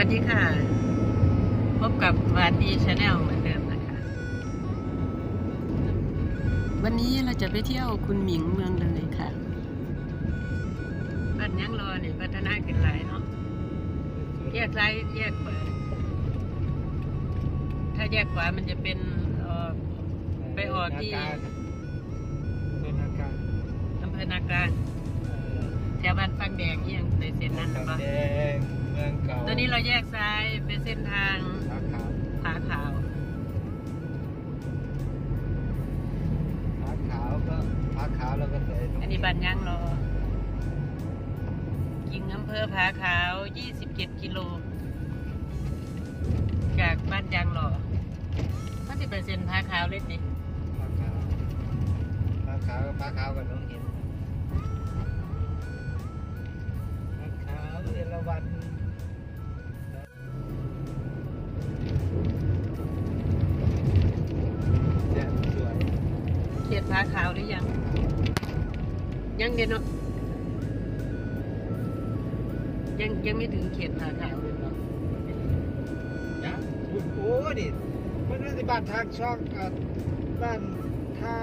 วัสดีค่ะ พบกับวานดีชาแนลเหมือนเดิมนะคะ วันนี้เราจะไปเที่ยวคุณหมิงเมืองเลยค่ะบ้านยังรอเนี่ยพัฒนาขึ้นหลายเนาะแยกซ้ายแยกขวาถ้าแยกขวามันจะเป็นเอ่อไปออกที่เป็นอาการอำเภอนากลางแถวบ้านปังแดงเอียงในเส้นนั้นนะปะแดงเมืองเก่าตอนนี้เราแยกซ้ายเป็นเส้นทางสาขาผาขาว ผาขาวก็ผาขาวแล้วก็ใส่อันนี้บ้านย่างรอ กิงอำเภอผาขาว 27 กิโล จากบ้านยางรอมันจะเป็นเส้นผาขาวเลยสิผาขาวผาขาวผาขาวกับน้องเห็นผาขาวเอราวัณ เขตผาขาวหรือยัง ยังเด่นเนาะยังยังไม่ถึงเขตผาขาวเลยเนาะนะโอ้ดิมันน่าจะบ้านทางช่องกับบ้านท่า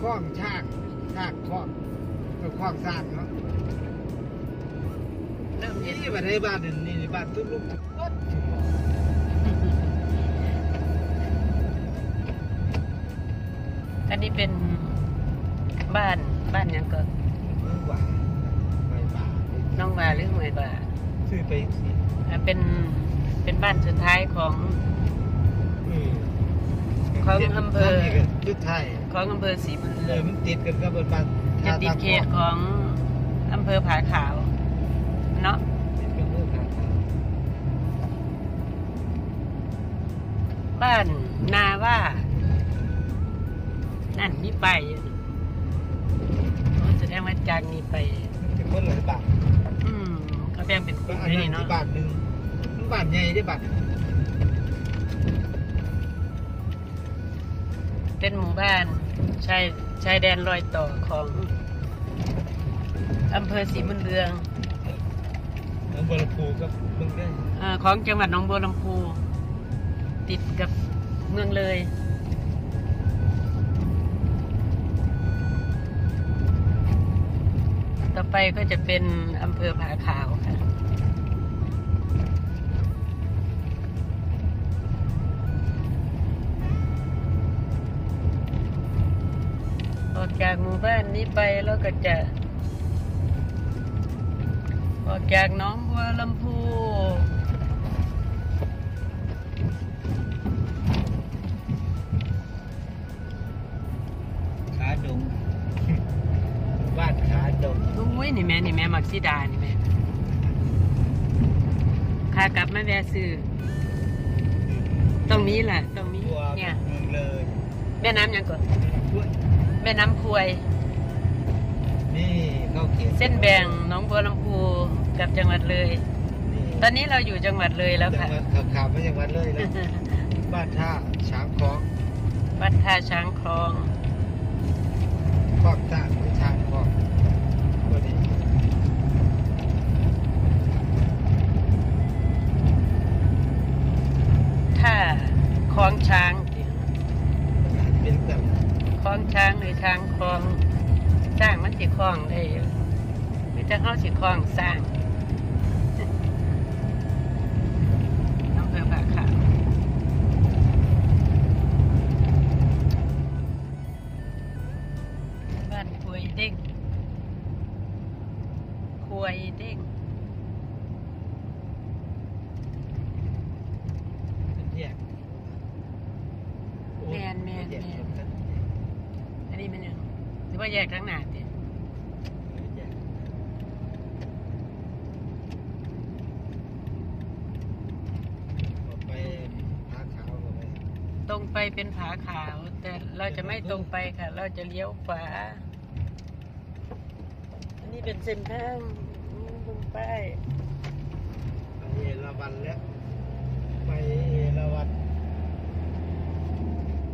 คล้องช่างช่างคล้องก็คล้องสร้างเนาะเริ่มเห็นนี่บ้านในบ้านนี่นี่บ้านตุ้มลูกทุกคนอันนี้เป็น บ้านบ้านหยังก็เมืองกว่าไม่บ้าน้องวาหรือหวยบาซื้อไปสิอ่าเป็นเป็นบ้านสุดท้ายของเออของอำเภอ นี่ก็จุดไทยของอำเภอศรีบุญเอเรือองมันติดกันกับบ้านจะติดเขตของอำเภอผาขาวเนาะติดกับเมืองขาวบ้านนาว่า นั่นมีไปายอยู่โอ้ แสดงว่าจากนี้ไปมันเป็นคนหลายบ้านอืมเขาแบ่งเป็นกก็ลุ่มอันด้วยนั้นนี่เนาะที่บ้านหนึ่งมันบ้านใหญ่ได้บ้านเป็นหมู่บ้านชายชายแดนรอยต่อของอำเภอศรีบุญเรืองเมืองบัวลำพูกับเมืองได้เออของจังหวัดหนองบัวลำพู ติดกับเมืองเลย ต่อไปก็จะเป็นอำเภอผาขาวค่ะ ออกจากหมู่บ้านนี้ไปแล้วก็จะ ออกจากน้องบัวลำพู ยนี่แม่นี่แม่มักซิดานี่แม่ขากลับมาแวะซื้อตรงนี้แหละตรงนี้ตัวเนี่ย เมืองเลยแม่น้ำหยังก่อนด้วยแม่น้ำพวย นี่เข้าเขตเส้นแบ่งหน้องบัวลำพูกับจังหวัดเลย นี่ตอนนี้เราอยู่จังหวัดเลยแล้วจัค่ะ งหวัดขับขับไม่จังหวัดเลยแล้วบ้านท่าช้างคล้องวัดท่าช้างคลองคล้องสร้างไม่ คลองช้างหรือช้างคลองสร้างมันสิคลองได้หรือจะเข้าสิคลองสร้างอำเภอปากขาวบ้านควยเด้งควยเด้งเป็นแยกแมนแมนแยกแมชน นกันอันนี้มันยังหรือว่าแยกทั้งหนาติแยกออกไปหาขาวออกไปตรงไปเป็นผาขาว แต่เราจะไม่ตรงไปค่ะ เราจะเลี้ยวขวาอันนี้เป็นเส้นทางบนป้ายไปเอราวันแล้วไปเอราวัน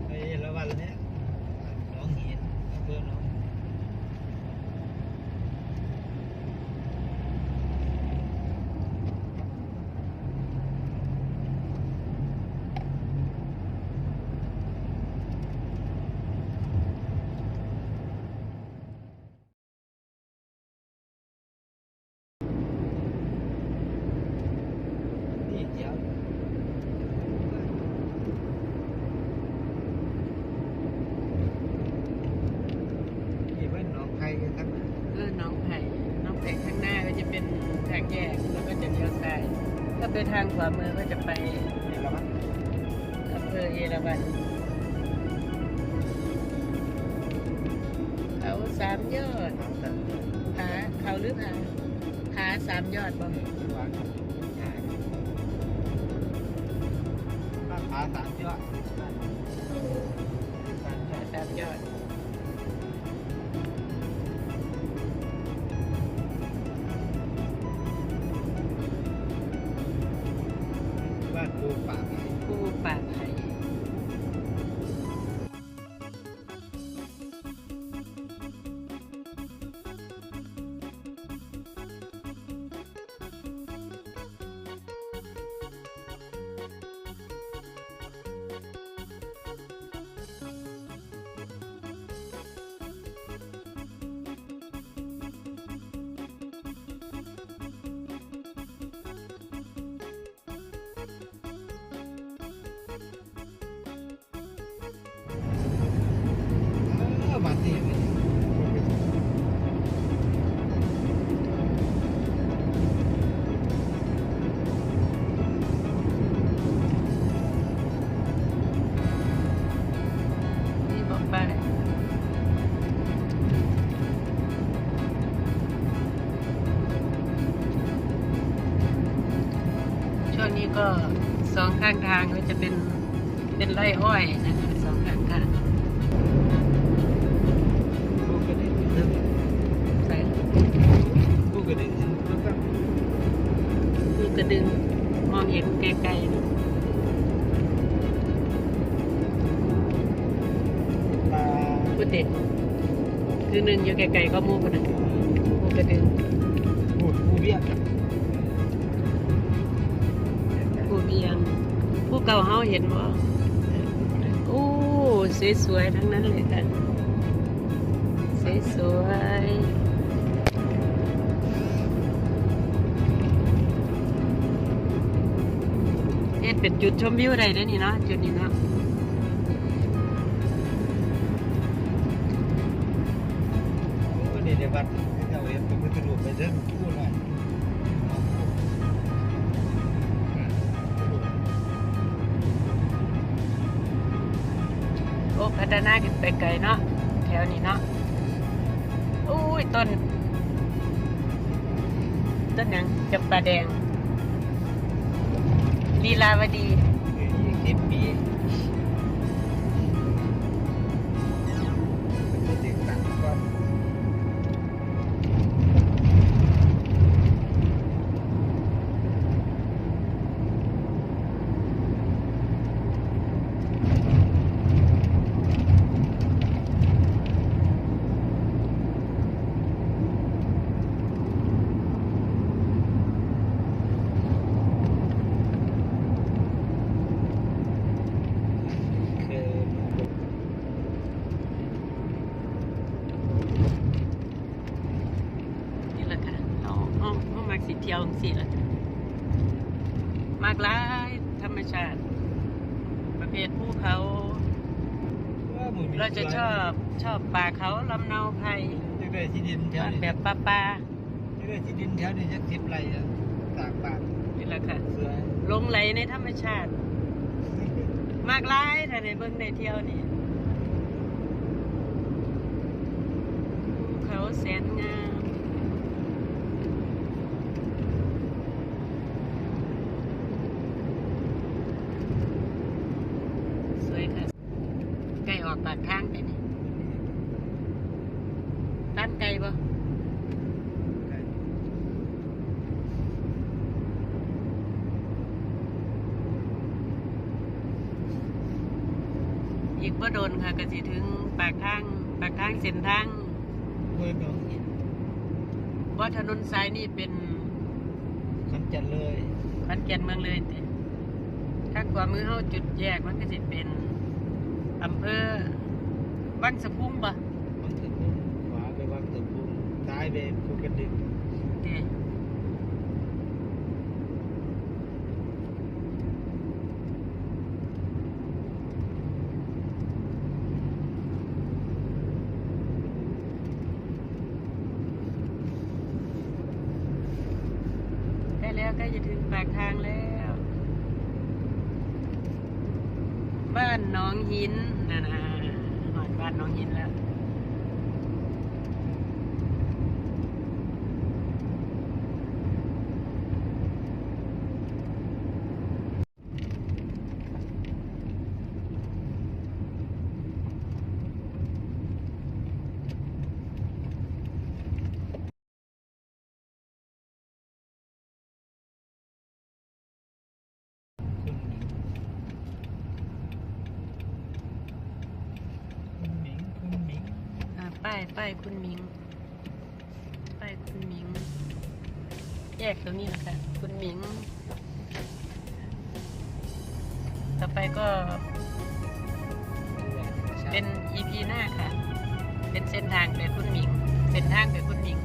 ไปเอราวันแล้วน้องหินอำเภอหน้อง เป็นแยกแล้วก็จะเลี้ยวซ้าย ถ้าไปทางขวามือก็จะไปนี่แล้วมั้งอำเภอเอรมันเขาสามยอดน้ำแต่ผาเขาหรือผาผาสามยอดบ้านผาสามยอดบ้านสามยผาอดสามยอด ข้างทางก็จะเป็นเป็นไร่อ้อยนะคะสองข้างทางลูกกระดึงลูกกระดึงแล้วก็คือกระดึงมองเห็นไกลๆนะพูดเด็ดคือหนึ่งอยู่ไกลๆก็มูคนหนึ่งมูกระดึงปูดปูเบี้ย เก่าเฮาเห็นบ่โอ้สวยๆทั้งนั้นเลยค่ะสวยๆเฮ็ดเป็นจุดชมวิวได้เด้นี่เนาะจุดนี้เนาะเดี๋ยววัดที่เราเห็นเป็นพุทธรูปไปเส้นพูดหน่อย พัฒนาขึ้นไปไกลเนาะแถวนี้เนาะอุ้ยต้น ต้นหยังจำปาแดงลีลาวดียี่สิบปี มากหลายธรรมชาติ ประเภทภูเขาว่าหมือนมีเราจะชอบชอบป่าเขาลำเนาไพรจะได้ที่ดินแถวบ้านนี้แบบป่าป่าจะได้ที่ดินแถวนี้สักสิบไร่อะต่างบ้านๆนี่แหละค่ะเสือหลงไหลในธรรมชาติ มากหลายถ้าในเบิ่งในเที่ยวนี่ภูเขาแสนงามสวยค่ะใกล้ออกปากทางไปนี่ต้านไกลบ่อีก บ่โดนค่ะก็สิถึงปากทางปากทางเส้นทางเพื่อนน้องว่าถนนสายนี่เป็นขอนแก่นเลยขอนแก่นเมืองเลยติถ้าขวามือเฮาจุดแยกมันก็สิเป็นอำเภอบ้านสะพุงบ่วังตึกพุ่งขวาไปวังตึกพุ่งซ้ายไปภูกระดึงติ ใกล้จะถึงปากทางแล้ว บ้านน้องหินนะนะหอดบ้านน้องหินแล้ว คุณหมิงคุณหมิง อ่าป้ายป้ายคุณมิงป้ายคุณมิง แยกตรงนี้แหละค่ะ คุณมิง ต่อไปก็ เป็นอีพีหน้าค่ะ เป็นเส้นทางไปคุณมิง เส้นทางไปคุณมิง